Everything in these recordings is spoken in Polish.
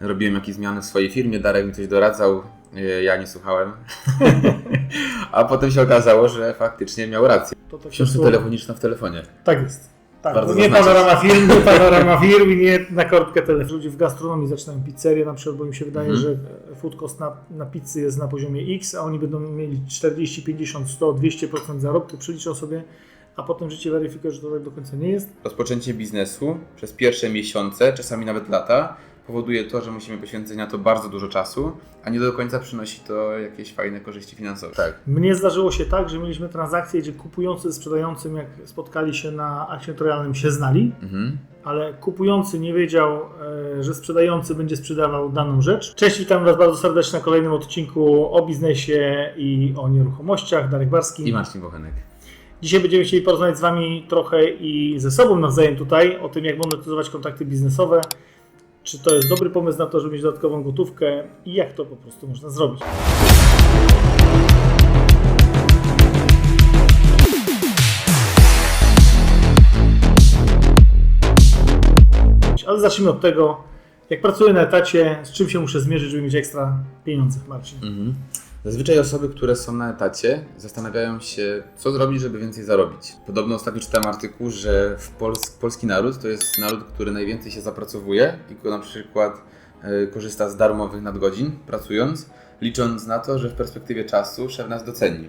robiłem jakieś zmiany w swojej firmie, Darek mi coś doradzał, e, ja nie słuchałem. A potem się okazało, że faktycznie miał rację. To tak Książka telefoniczna w telefonie. Tak jest. Tak, Bardzo nie zaznaczyć. panorama firm, nie panorama firm i nie na korbkę telefon. Ludzie w gastronomii zaczynają pizzerię na przykład, bo im się wydaje, Mhm. że food cost na, na pizzy jest na poziomie X, a oni będą mieli 40, 50, 100, 200% zarobku, przeliczą sobie, a potem życie weryfikuje, że to tak do końca nie jest. Rozpoczęcie biznesu przez pierwsze miesiące, czasami nawet lata, powoduje to, że musimy poświęcić na to bardzo dużo czasu, a nie do końca przynosi to jakieś fajne korzyści finansowe. Tak. Mnie zdarzyło się tak, że mieliśmy transakcję, gdzie kupujący z sprzedającym, jak spotkali się na akcie notarialnym, się znali, Mhm. ale kupujący nie wiedział, e, że sprzedający będzie sprzedawał daną rzecz. Cześć, witam Was bardzo serdecznie na kolejnym odcinku o biznesie i o nieruchomościach. Darek Barski. I Marcin Bochenek. Dzisiaj będziemy chcieli porozmawiać z Wami trochę i ze sobą nawzajem tutaj o tym, jak monetyzować kontakty biznesowe. Czy to jest dobry pomysł na to, żeby mieć dodatkową gotówkę i jak to po prostu można zrobić. Ale zacznijmy od tego, jak pracuję na etacie, z czym się muszę zmierzyć, żeby mieć ekstra pieniądze, Marcin. Mhm. Zazwyczaj osoby, które są na etacie, zastanawiają się, co zrobić, żeby więcej zarobić. Podobno ostatnio czytałem artykuł, że w Pols polski naród to jest naród, który najwięcej się zapracowuje i na przykład e, korzysta z darmowych nadgodzin pracując, licząc na to, że w perspektywie czasu szef nas doceni.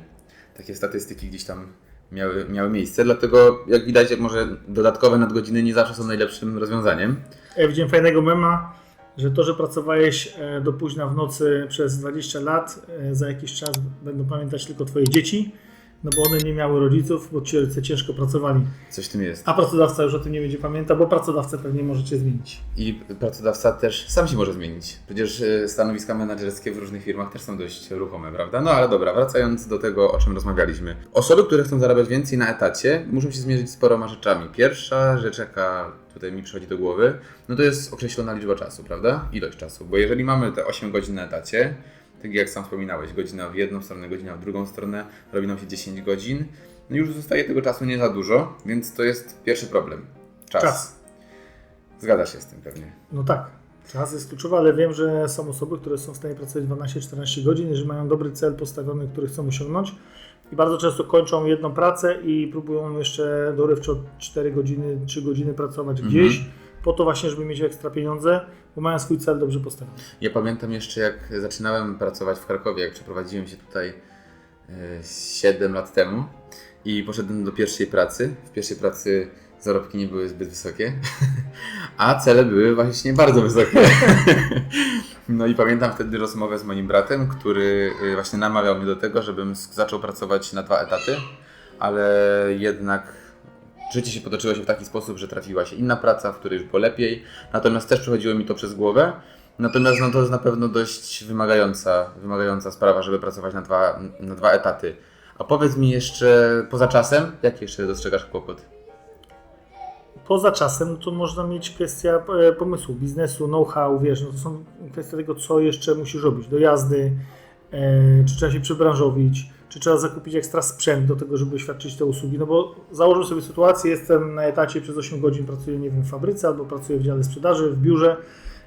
Takie statystyki gdzieś tam miały, miały miejsce, dlatego jak widać, może dodatkowe nadgodziny nie zawsze są najlepszym rozwiązaniem. Ja widziałem fajnego mema, że to, że pracowałeś e, do późna w nocy przez 20 lat, e, za jakiś czas będą pamiętać tylko Twoje dzieci, no bo one nie miały rodziców, bo ci rodzice ciężko pracowali. Coś w tym jest. A pracodawca już o tym nie będzie pamiętał, bo pracodawcę pewnie możecie zmienić. I pracodawca też sam się może zmienić. Przecież e, stanowiska menedżerskie w różnych firmach też są dość ruchome, prawda? No ale dobra, wracając do tego, o czym rozmawialiśmy. Osoby, które chcą zarabiać więcej na etacie, muszą się zmierzyć z paroma rzeczami. Pierwsza rzecz, jaka tutaj mi przychodzi do głowy, no to jest określona liczba czasu, prawda? Ilość czasu. Bo jeżeli mamy te 8 godzin na etacie, tak jak sam wspominałeś, godzina w jedną stronę, godzina w drugą stronę, robi nam się 10 godzin, no już zostaje tego czasu nie za dużo, więc to jest pierwszy problem. Czas. Czas. Zgadzasz się z tym pewnie. No tak, czas jest kluczowy, ale wiem, że są osoby, które są w stanie pracować 12-14 godzin, jeżeli mają dobry cel postawiony, który chcą osiągnąć. I bardzo często kończą jedną pracę i próbują jeszcze dorywczo 4 godziny, 3 godziny pracować Mhm. Po to właśnie, żeby mieć ekstra pieniądze, bo mają swój cel dobrze postawiony. Ja pamiętam jeszcze, jak zaczynałem pracować w Krakowie, jak przeprowadziłem się tutaj e, 7 lat temu i poszedłem do pierwszej pracy. W pierwszej pracy zarobki nie były zbyt wysokie, a cele były właśnie bardzo wysokie. No i pamiętam wtedy rozmowę z moim bratem, który e, właśnie namawiał mnie do tego, żebym zaczął pracować na dwa etaty, ale jednak życie się potoczyło się w taki sposób, że trafiła się inna praca, w której już było lepiej, natomiast też przechodziło mi to przez głowę. Natomiast no, to jest na pewno dość wymagająca, wymagająca sprawa, żeby pracować na dwa, na dwa etaty. A powiedz mi jeszcze poza czasem, jaki jeszcze dostrzegasz kłopot? Poza czasem to można mieć kwestia e, pomysłu, biznesu, know-how, wiesz, no to są kwestie tego, co jeszcze musisz robić, dojazdy, e, czy trzeba się przebranżowić, czy trzeba zakupić ekstra sprzęt do tego, żeby świadczyć te usługi, no bo założę sobie sytuację, jestem na etacie przez 8 godzin, pracuję, nie wiem, w fabryce albo pracuję w dziale sprzedaży, w biurze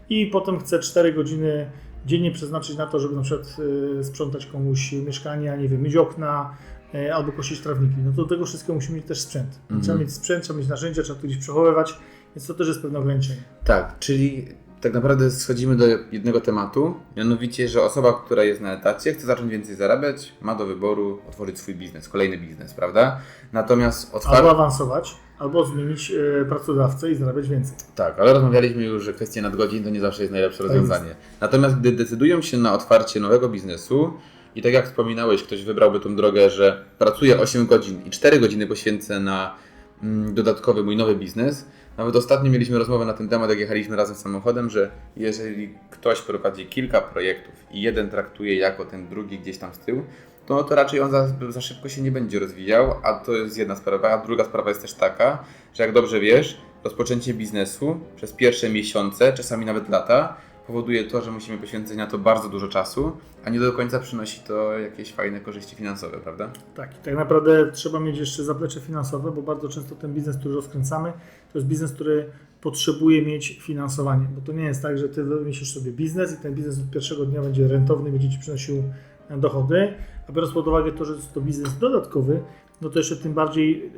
i potem chcę 4 godziny dziennie przeznaczyć na to, żeby na przykład e, sprzątać komuś mieszkania, nie wiem, myć okna, e, albo kosić trawniki. No to do tego wszystkiego musimy mieć też sprzęt. Mhm. Trzeba mieć sprzęt, trzeba mieć narzędzia, trzeba to gdzieś przechowywać, więc to też jest pewne ograniczenie. Tak, czyli tak naprawdę schodzimy do jednego tematu, mianowicie, że osoba, która jest na etacie, chce zacząć więcej zarabiać, ma do wyboru otworzyć swój biznes, kolejny biznes, prawda? Natomiast Albo otwarcie... awansować, albo zmienić e, pracodawcę i zarabiać więcej. Tak, ale rozmawialiśmy już, że kwestia nadgodzin to nie zawsze jest najlepsze rozwiązanie. Natomiast gdy decydują się na otwarcie nowego biznesu i tak jak wspominałeś, ktoś wybrałby tą drogę, że pracuje 8 godzin i 4 godziny poświęcę na mm, dodatkowy mój nowy biznes. Nawet ostatnio mieliśmy rozmowę na ten temat, jak jechaliśmy razem samochodem, że jeżeli ktoś prowadzi kilka projektów i jeden traktuje jako ten drugi gdzieś tam z tyłu, to, to raczej on za, za szybko się nie będzie rozwijał, a to jest jedna sprawa. A druga sprawa jest też taka, że jak dobrze wiesz, rozpoczęcie biznesu przez pierwsze miesiące, czasami nawet lata, powoduje to, że musimy poświęcić na to bardzo dużo czasu, a nie do końca przynosi to jakieś fajne korzyści finansowe, prawda? Tak, i tak naprawdę trzeba mieć jeszcze zaplecze finansowe, bo bardzo często ten biznes, który rozkręcamy, to jest biznes, który potrzebuje mieć finansowanie. Bo to nie jest tak, że ty wymyślisz sobie biznes i ten biznes od pierwszego dnia będzie rentowny, będzie ci przynosił e, dochody, a biorąc pod uwagę to, że jest to biznes dodatkowy, no to jeszcze tym bardziej e,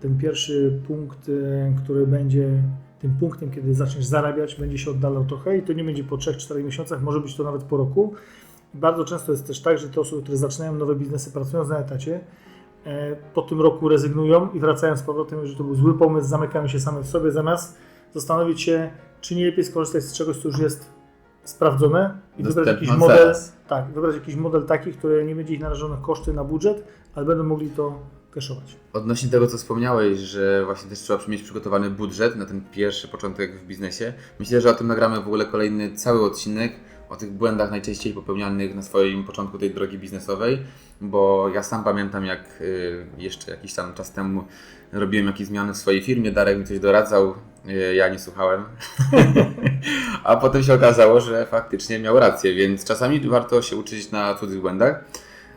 ten pierwszy punkt, e, który będzie tym punktem, kiedy zaczniesz zarabiać, będzie się oddalał trochę i to nie będzie po 3-4 miesiącach, może być to nawet po roku. Bardzo często jest też tak, że te osoby, które zaczynają nowe biznesy, pracując na etacie, e, po tym roku rezygnują i wracają z powrotem, że to był zły pomysł, zamykają się same w sobie, zamiast zastanowić się, czy nie lepiej skorzystać z czegoś, co już jest sprawdzone i wybrać jakiś model, teraz. tak, wybrać jakiś model taki, który nie będzie ich narażonych koszty na budżet, ale będą mogli to cashować. Odnośnie tego, co wspomniałeś, że właśnie też trzeba mieć przygotowany budżet na ten pierwszy początek w biznesie, myślę, że o tym nagramy w ogóle kolejny cały odcinek, o tych błędach najczęściej popełnianych na swoim początku tej drogi biznesowej, bo ja sam pamiętam, jak y, jeszcze jakiś tam czas temu robiłem jakieś zmiany w swojej firmie, Darek mi coś doradzał, y, ja nie słuchałem, a potem się okazało, że faktycznie miał rację, więc czasami warto się uczyć na cudzych błędach.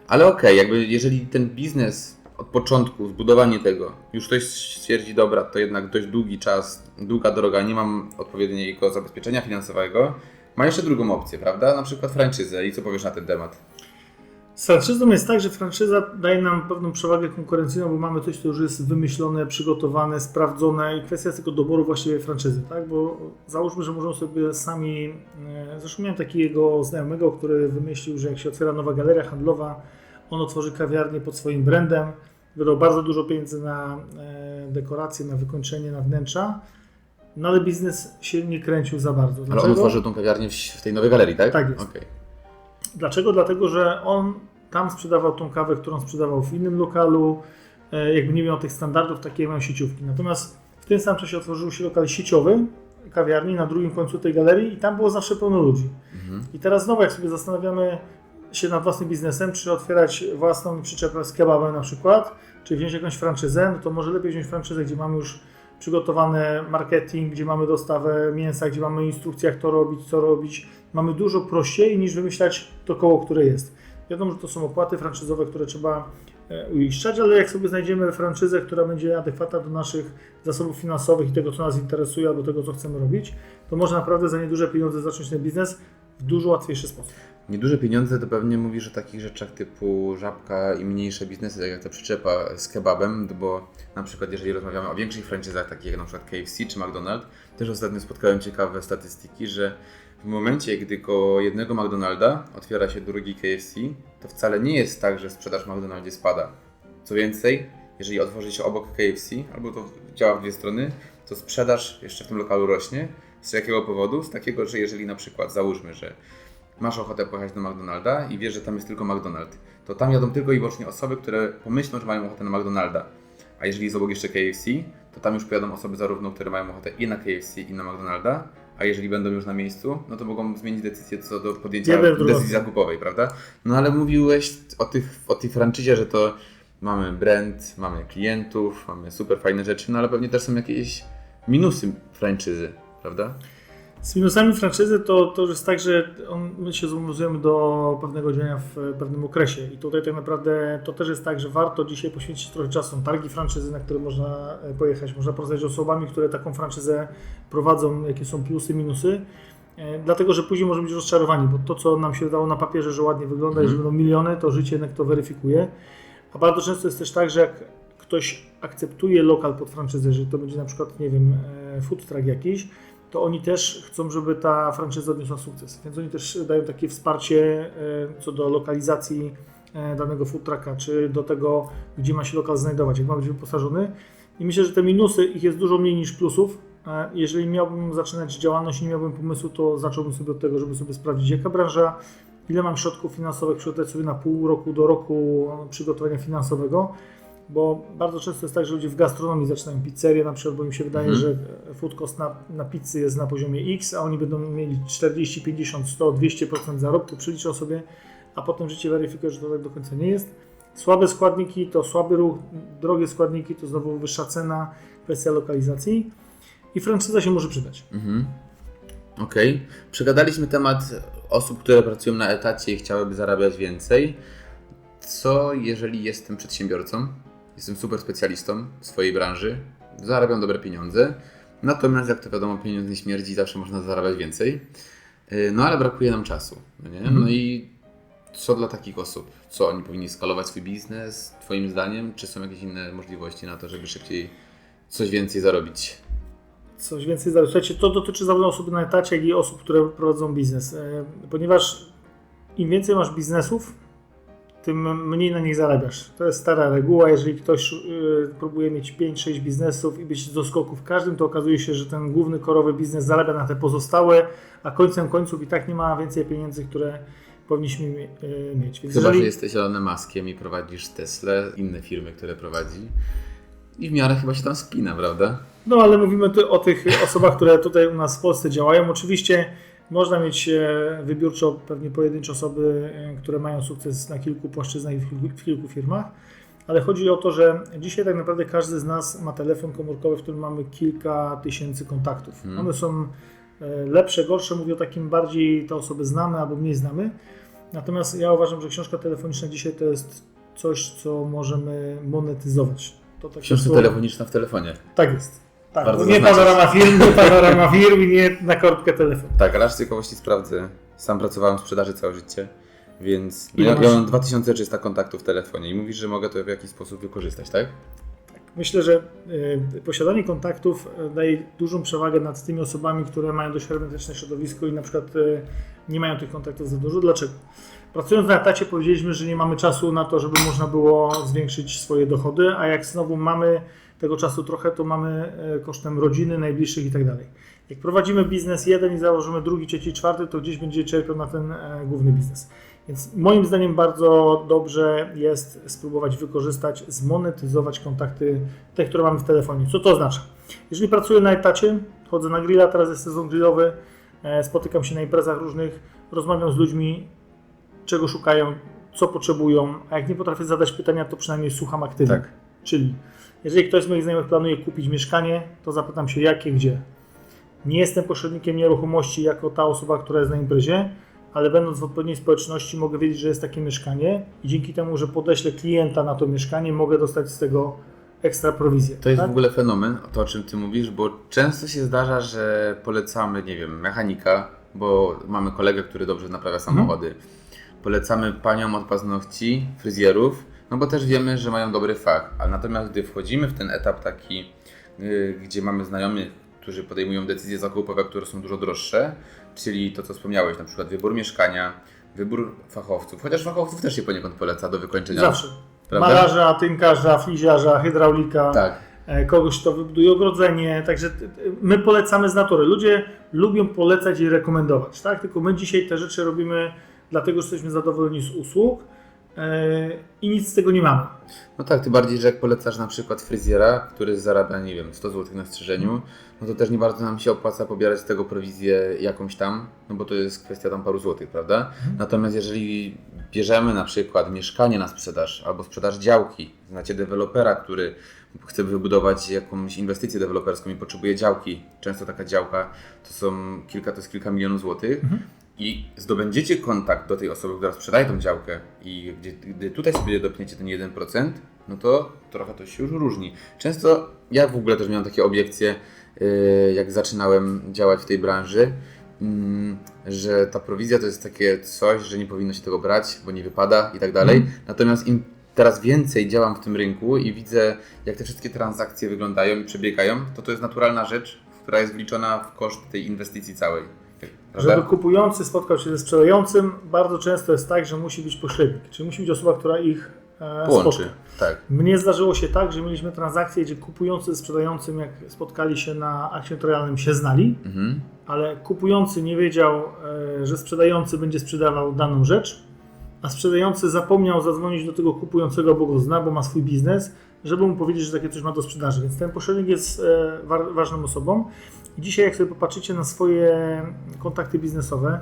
Ale okej, jakby jeżeli ten biznes od początku, zbudowanie tego, już ktoś stwierdzi, dobra, to jednak dość długi czas, długa droga, nie mam odpowiedniego zabezpieczenia finansowego, ma jeszcze drugą opcję, prawda? Na przykład franczyzę. I co powiesz na ten temat? Z franczyzą jest tak, że franczyza daje nam pewną przewagę konkurencyjną, bo mamy coś, co już jest wymyślone, przygotowane, sprawdzone i kwestia jest tylko doboru właściwej franczyzy, tak? Bo załóżmy, że możemy sobie sami. e, Zresztą miałem takiego znajomego, który wymyślił, że jak się otwiera nowa galeria handlowa, on otworzy kawiarnię pod swoim brandem, wydał bardzo dużo pieniędzy na e, dekoracje, na wykończenie, na wnętrza, no ale biznes się nie kręcił za bardzo. Ale on otworzył tą kawiarnię w, tej nowej galerii, tak? Tak jest. Okej. Dlaczego? Dlatego, że on tam sprzedawał tą kawę, którą sprzedawał w innym lokalu, e, jakby nie miał tych standardów, takie mają sieciówki. Natomiast w tym samym czasie otworzył się lokal sieciowy, kawiarni na drugim końcu tej galerii i tam było zawsze pełno ludzi. Mhm. I teraz znowu, jak sobie zastanawiamy się nad własnym biznesem, czy otwierać własną przyczepę z kebabem na przykład, czy wziąć jakąś franczyzę, no to może lepiej wziąć franczyzę, gdzie mamy już przygotowany marketing, gdzie mamy dostawę mięsa, gdzie mamy instrukcje, jak to robić, co robić. Mamy dużo prościej niż wymyślać to koło, które jest. Wiadomo, że to są opłaty franczyzowe, które trzeba e, uiszczać, ale jak sobie znajdziemy franczyzę, która będzie adekwatna do naszych zasobów finansowych i tego, co nas interesuje, albo tego, co chcemy robić, to można naprawdę za nieduże pieniądze zacząć ten biznes w dużo łatwiejszy sposób. Nieduże pieniądze to pewnie mówisz o takich rzeczach typu żabka i mniejsze biznesy, tak jak ta przyczepa z kebabem, bo na przykład jeżeli rozmawiamy o większych franczyzach, takich jak na przykład KFC czy McDonald's, też ostatnio spotkałem ciekawe statystyki, że w momencie, gdy koło jednego McDonalda otwiera się drugi KFC, to wcale nie jest tak, że sprzedaż w McDonaldzie spada. Co więcej, jeżeli otworzy się obok KFC, albo to działa w dwie strony, to sprzedaż jeszcze w tym lokalu rośnie. Z jakiego powodu? Z takiego, że jeżeli na przykład załóżmy, że masz ochotę pojechać do McDonalda i wiesz, że tam jest tylko McDonald, to tam jadą tylko i wyłącznie osoby, które pomyślą, że mają ochotę na McDonalda. A jeżeli jest obok jeszcze KFC, to tam już pojadą osoby zarówno, które mają ochotę i na KFC, i na McDonalda, a jeżeli będą już na miejscu, no to mogą zmienić decyzję co do podjęcia decyzji zakupowej, prawda? No ale mówiłeś o, tych, o tej franczyzie, że to mamy brand, mamy klientów, mamy super fajne rzeczy, no ale pewnie też są jakieś minusy franczyzy, prawda? Z minusami franczyzy to, to jest tak, że on, my się zobowiązujemy do pewnego działania w pewnym okresie i tutaj tak naprawdę to też jest tak, że warto dzisiaj poświęcić trochę czasu. Targi franczyzy, na które można e, pojechać, można porozmawiać z osobami, które taką franczyzę prowadzą, jakie są plusy, minusy. E, Dlatego, że później możemy być rozczarowani, bo to, co nam się wydało na papierze, że ładnie wygląda i że Mhm. będą miliony, to życie jednak to weryfikuje. A bardzo często jest też tak, że jak ktoś akceptuje lokal pod franczyzę, że to będzie na przykład, nie wiem, e, food truck jakiś, to oni też chcą, żeby ta franczyza odniosła sukces. Więc oni też dają takie wsparcie e, co do lokalizacji e, danego food trucka, czy do tego, gdzie ma się lokal znajdować, jak ma być wyposażony. I myślę, że te minusy, ich jest dużo mniej niż plusów. E, Jeżeli miałbym zaczynać działalność i nie miałbym pomysłu, to zacząłbym sobie od tego, żeby sobie sprawdzić, jaka branża, ile mam środków finansowych, przygotować sobie na pół roku do roku przygotowania finansowego, bo bardzo często jest tak, że ludzie w gastronomii zaczynają pizzerię na przykład, bo im się wydaje, Mhm. że food cost na, na pizzy jest na poziomie X, a oni będą mieli 40, 50, 100, 200% zarobku, przeliczą sobie, a potem życie weryfikuje, że to tak do końca nie jest. Słabe składniki to słaby ruch, drogie składniki to znowu wyższa cena, kwestia lokalizacji i franczyza się może przydać. Mhm. Okej. Przegadaliśmy temat osób, które pracują na etacie i chciałyby zarabiać więcej. Co jeżeli jestem przedsiębiorcą, jestem super specjalistą w swojej branży, zarabiam dobre pieniądze, natomiast jak to wiadomo, pieniądz nie śmierdzi, zawsze można zarabiać więcej. Yy, No ale brakuje nam czasu. no Nie? No i co dla takich osób? Co oni powinni skalować swój biznes, Twoim zdaniem? Czy są jakieś inne możliwości na to, żeby szybciej coś więcej zarobić? Coś więcej zarobić. Słuchajcie, to dotyczy zarówno osób na etacie, jak i osób, które prowadzą biznes. E, Ponieważ im więcej masz biznesów, tym mniej na nich zarabiasz. To jest stara reguła. Jeżeli ktoś e, próbuje mieć 5-6 biznesów i być do skoku w każdym, to okazuje się, że ten główny korowy biznes zarabia na te pozostałe, a końcem końców i tak nie ma więcej pieniędzy, które powinniśmy e, mieć. Więc Chyba, jeżeli... że jesteś Elonem Muskiem i prowadzisz Tesla, inne firmy, które prowadzi. I w miarę chyba się tam spina, prawda? No ale mówimy tu o tych osobach, które tutaj u nas w Polsce działają. Oczywiście można mieć e, wybiórczo pewnie pojedyncze osoby, e, które mają sukces na kilku płaszczyznach i w kilku, w kilku firmach, ale chodzi o to, że dzisiaj tak naprawdę każdy z nas ma telefon komórkowy, w którym mamy kilka tysięcy kontaktów. Hmm. One są e, lepsze, gorsze, mówię o takim bardziej te osoby znamy albo mniej znamy. Natomiast ja uważam, że książka telefoniczna dzisiaj to jest coś, co możemy monetyzować. To takie Książka telefoniczna w telefonie. tak jest. Tak, Bardzo nie panorama firm, nie panorama firm i nie na korbkę telefon. Tak, ale aż ciekawości sprawdzę. Sam pracowałem w sprzedaży całe życie, więc no Ile ja, masz? ja mam 2300 kontaktów w telefonie i mówisz, że mogę to w jakiś sposób wykorzystać, tak? Myślę, że y, posiadanie kontaktów y, daje dużą przewagę nad tymi osobami, które mają dość hermetyczne środowisko i na przykład y, nie mają tych kontaktów za dużo. Dlaczego? Pracując na etacie powiedzieliśmy, że nie mamy czasu na to, żeby można było zwiększyć swoje dochody, a jak znowu mamy tego czasu trochę, to mamy y, kosztem rodziny, najbliższych i tak dalej. Jak prowadzimy biznes jeden i założymy drugi, trzeci, czwarty, to gdzieś będzie czerpiał na ten e, główny biznes. Więc moim zdaniem bardzo dobrze jest spróbować wykorzystać, zmonetyzować kontakty te, które mamy w telefonie. Co to oznacza? Jeżeli pracuję na etacie, chodzę na grilla, teraz jest sezon grillowy, e, spotykam się na imprezach różnych, rozmawiam z ludźmi, czego szukają, co potrzebują, a jak nie potrafię zadać pytania, to przynajmniej słucham aktywnie. Tak. Czyli jeżeli ktoś z moich znajomych planuje kupić mieszkanie, to zapytam się jakie, gdzie. Nie jestem pośrednikiem nieruchomości jako ta osoba, która jest na imprezie, ale będąc w odpowiedniej społeczności mogę wiedzieć, że jest takie mieszkanie i dzięki temu, że podeślę klienta na to mieszkanie, mogę dostać z tego ekstra prowizję. To jest tak? w ogóle fenomen, to o czym ty mówisz, bo często się zdarza, że polecamy, nie wiem, mechanika, bo mamy kolegę, który dobrze naprawia samochody. Polecamy paniom od paznokci, fryzjerów, no bo też wiemy, że mają dobry fach. A natomiast gdy wchodzimy w ten etap taki, y, gdzie mamy znajomych, którzy podejmują decyzje zakupowe, które są dużo droższe, czyli to, co wspomniałeś, na przykład wybór mieszkania, wybór fachowców, chociaż fachowców też się poniekąd poleca do wykończenia. Zawsze. Prawda? Malarza, tynkarza, fliziarza, hydraulika, Tak. e, kogoś, kto wybuduje ogrodzenie. Także my polecamy z natury. Ludzie lubią polecać i rekomendować, tak? Tylko my dzisiaj te rzeczy robimy dlatego, że jesteśmy zadowoleni z usług i nic z tego nie mamy. No tak, tym bardziej, że jak polecasz na przykład fryzjera, który zarabia, nie wiem, 100 zł na strzyżeniu, no to też nie bardzo nam się opłaca pobierać z tego prowizję jakąś tam, no bo to jest kwestia tam paru złotych, prawda? Natomiast jeżeli bierzemy na przykład mieszkanie na sprzedaż albo sprzedaż działki, znacie dewelopera, który chce wybudować jakąś inwestycję deweloperską i potrzebuje działki, często taka działka to są kilka, to jest kilka milionów złotych, i zdobędziecie kontakt do tej osoby, która sprzedaje tą działkę i gdzie, gdy tutaj sobie dopniecie ten 1%, no to trochę to się już różni. Często ja w ogóle też miałem takie obiekcje, yy, jak zaczynałem działać w tej branży, mm, że ta prowizja to jest takie coś, że nie powinno się tego brać, bo nie wypada i tak dalej. Natomiast im teraz więcej działam w tym rynku i widzę, jak te wszystkie transakcje wyglądają i przebiegają, to to jest naturalna rzecz, która jest wliczona w koszt tej inwestycji całej. Żeby kupujący spotkał się ze sprzedającym, bardzo często jest tak, że musi być pośrednik, czyli musi być osoba, która ich e, Połączy. spotka. Tak. Mnie zdarzyło się tak, że mieliśmy transakcję, gdzie kupujący ze sprzedającym, jak spotkali się na akcie notarialnym, się znali, Mhm. ale kupujący nie wiedział, e, że sprzedający będzie sprzedawał daną rzecz, a sprzedający zapomniał zadzwonić do tego kupującego, bo go zna, bo ma swój biznes, żeby mu powiedzieć, że takie coś ma do sprzedaży. Więc ten pośrednik jest e, wa- ważną osobą. I dzisiaj, jak sobie popatrzycie na swoje kontakty biznesowe,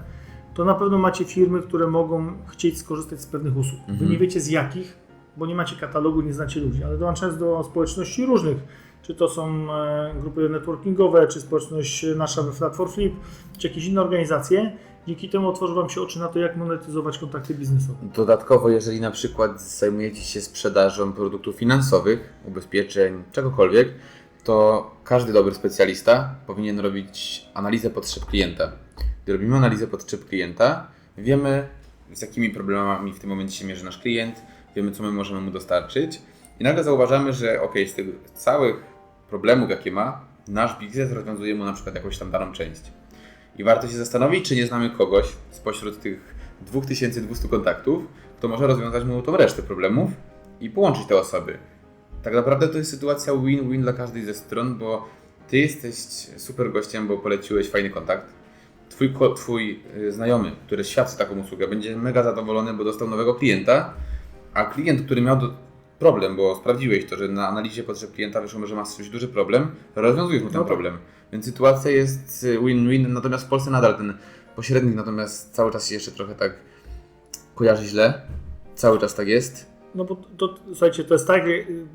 to na pewno macie firmy, które mogą chcieć skorzystać z pewnych usług. Wy Mhm. nie wiecie z jakich, bo nie macie katalogu, nie znacie ludzi, ale dołączając do społeczności różnych czy to są e, grupy networkingowe, czy społeczność nasza we Flat for Flip, czy jakieś inne organizacje. Dzięki temu otworzą Wam się oczy na to, jak monetyzować kontakty biznesowe. Dodatkowo, jeżeli na przykład zajmujecie się sprzedażą produktów finansowych, ubezpieczeń, czegokolwiek, to każdy dobry specjalista powinien robić analizę potrzeb klienta. Gdy robimy analizę potrzeb klienta, wiemy z jakimi problemami w tym momencie się mierzy nasz klient, wiemy co my możemy mu dostarczyć i nagle zauważamy, że ok, z tych całych problemów jakie ma, nasz biznes rozwiązuje mu na przykład jakąś tam daną część. I warto się zastanowić, czy nie znamy kogoś spośród tych 2200 kontaktów, kto może rozwiązać mu tą resztę problemów i połączyć te osoby. Tak naprawdę to jest sytuacja win-win dla każdej ze stron, bo ty jesteś super gościem, bo poleciłeś fajny kontakt. Twój, twój y, znajomy, który świadczy taką usługę, będzie mega zadowolony, bo dostał nowego klienta, a klient, który miał do... problem, bo sprawdziłeś to, że na analizie potrzeb klienta wyszło, że masz coś duży problem, rozwiązujesz mu ten No tak. problem. Więc sytuacja jest y, win-win, natomiast w Polsce nadal ten pośrednik natomiast cały czas się jeszcze trochę tak kojarzy źle. Cały czas tak jest. No bo to, to, słuchajcie, to jest tak,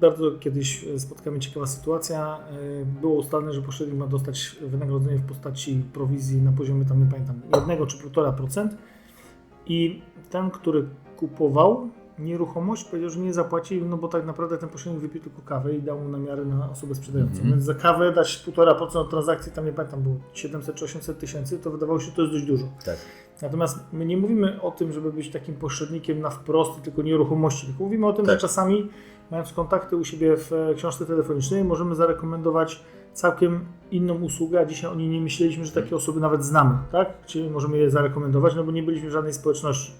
bardzo kiedyś spotkała mnie ciekawa sytuacja. Było ustalone, że pośrednik ma dostać wynagrodzenie w postaci prowizji na poziomie tam, nie pamiętam, 1 czy 1,5%. I ten, który kupował nieruchomość, powiedział, że nie zapłaci, no bo tak naprawdę ten pośrednik wypił tylko kawę i dał mu namiary na osobę sprzedającą. Mhm. Więc za kawę dać 1,5% od transakcji, tam nie pamiętam, było 700 czy 800 tysięcy, to wydawało się, że to jest dość dużo. Tak. Natomiast my nie mówimy o tym, żeby być takim pośrednikiem na wprost, tylko nieruchomości, tylko mówimy o tym, Tak. że czasami mając kontakty u siebie w e, książce telefonicznej, możemy zarekomendować całkiem inną usługę, a dzisiaj o niej nie myśleliśmy, że takie osoby nawet znamy, tak? Czyli możemy je zarekomendować, no bo nie byliśmy w żadnej społeczności.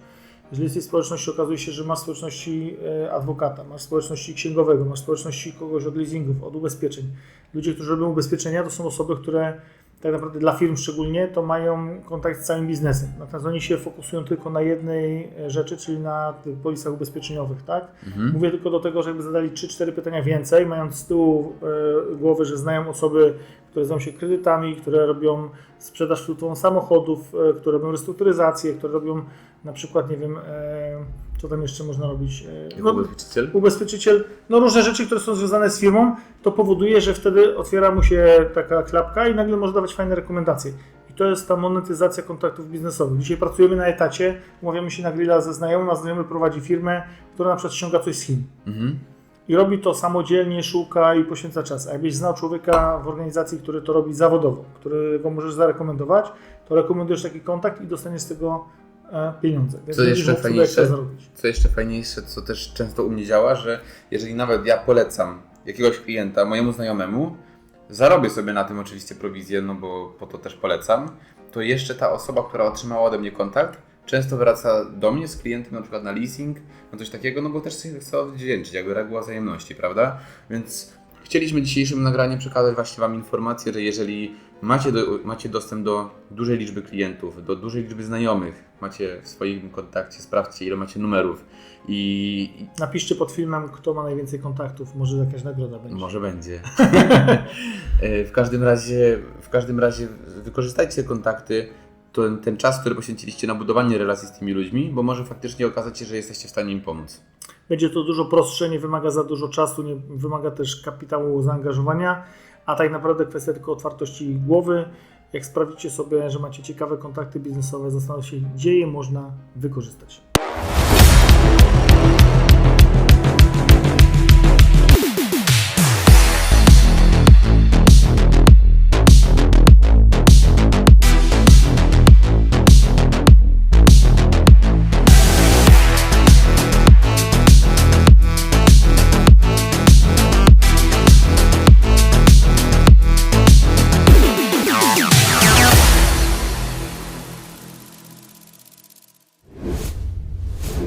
Jeżeli jesteś społeczności, okazuje się, że masz społeczności e, adwokata, masz społeczności księgowego, masz społeczności kogoś od leasingów, od ubezpieczeń. Ludzie, którzy robią ubezpieczenia, to są osoby, które tak naprawdę dla firm szczególnie, to mają kontakt z całym biznesem. Natomiast oni się fokusują tylko na jednej e, rzeczy, czyli na polisach ubezpieczeniowych, tak? Mhm. Mówię tylko do tego, że jakby zadali 3-4 pytania więcej, mając z tyłu e, głowy, że znają osoby, które zajmują się kredytami, które robią sprzedaż flutową samochodów, e, które robią restrukturyzację, które robią na przykład, nie wiem, co tam jeszcze można robić. E, Jako ubezpieczyciel? ubezpieczyciel, no różne rzeczy, które są związane z firmą, to powoduje, że wtedy otwiera mu się taka klapka i nagle może dawać fajne rekomendacje. I to jest ta monetyzacja kontaktów biznesowych. Dzisiaj pracujemy na etacie, umawiamy się na grilla ze znajomym, a znajomy prowadzi firmę, która na przykład ściąga coś z Chin. Mhm. I robi to samodzielnie, szuka i poświęca czas. A jakbyś znał człowieka w organizacji, który to robi zawodowo, którego możesz zarekomendować, to rekomendujesz taki kontakt i dostaniesz z tego pieniądze. Co jeszcze sobie fajniejsze? Co jeszcze fajniejsze, co też często u mnie działa, że jeżeli nawet ja polecam jakiegoś klienta mojemu znajomemu, zarobię sobie na tym oczywiście prowizję, no bo po to też polecam, to jeszcze ta osoba, która otrzymała ode mnie kontakt, często wraca do mnie z klientem na przykład na leasing, na coś takiego, no bo też się chce odwdzięczyć, jakby reguła wzajemności, prawda? Więc chcieliśmy dzisiejszym nagraniem przekazać właśnie Wam informację, że jeżeli macie, do, macie dostęp do dużej liczby klientów, do dużej liczby znajomych, macie w swoim kontakcie, sprawdźcie ile macie numerów i, Napiszcie pod filmem, kto ma najwięcej kontaktów, może jakaś nagroda będzie. może będzie. E, w każdym razie, w każdym razie wykorzystajcie kontakty, ten, ten czas, który poświęciliście na budowanie relacji z tymi ludźmi, bo może faktycznie okazać się, że jesteście w stanie im pomóc. Będzie to dużo prostsze, nie wymaga za dużo czasu, nie wymaga też kapitału zaangażowania, a tak naprawdę kwestia tylko otwartości głowy. Jak sprawdzicie sobie, że macie ciekawe kontakty biznesowe, zastanówcie się, gdzie je można wykorzystać.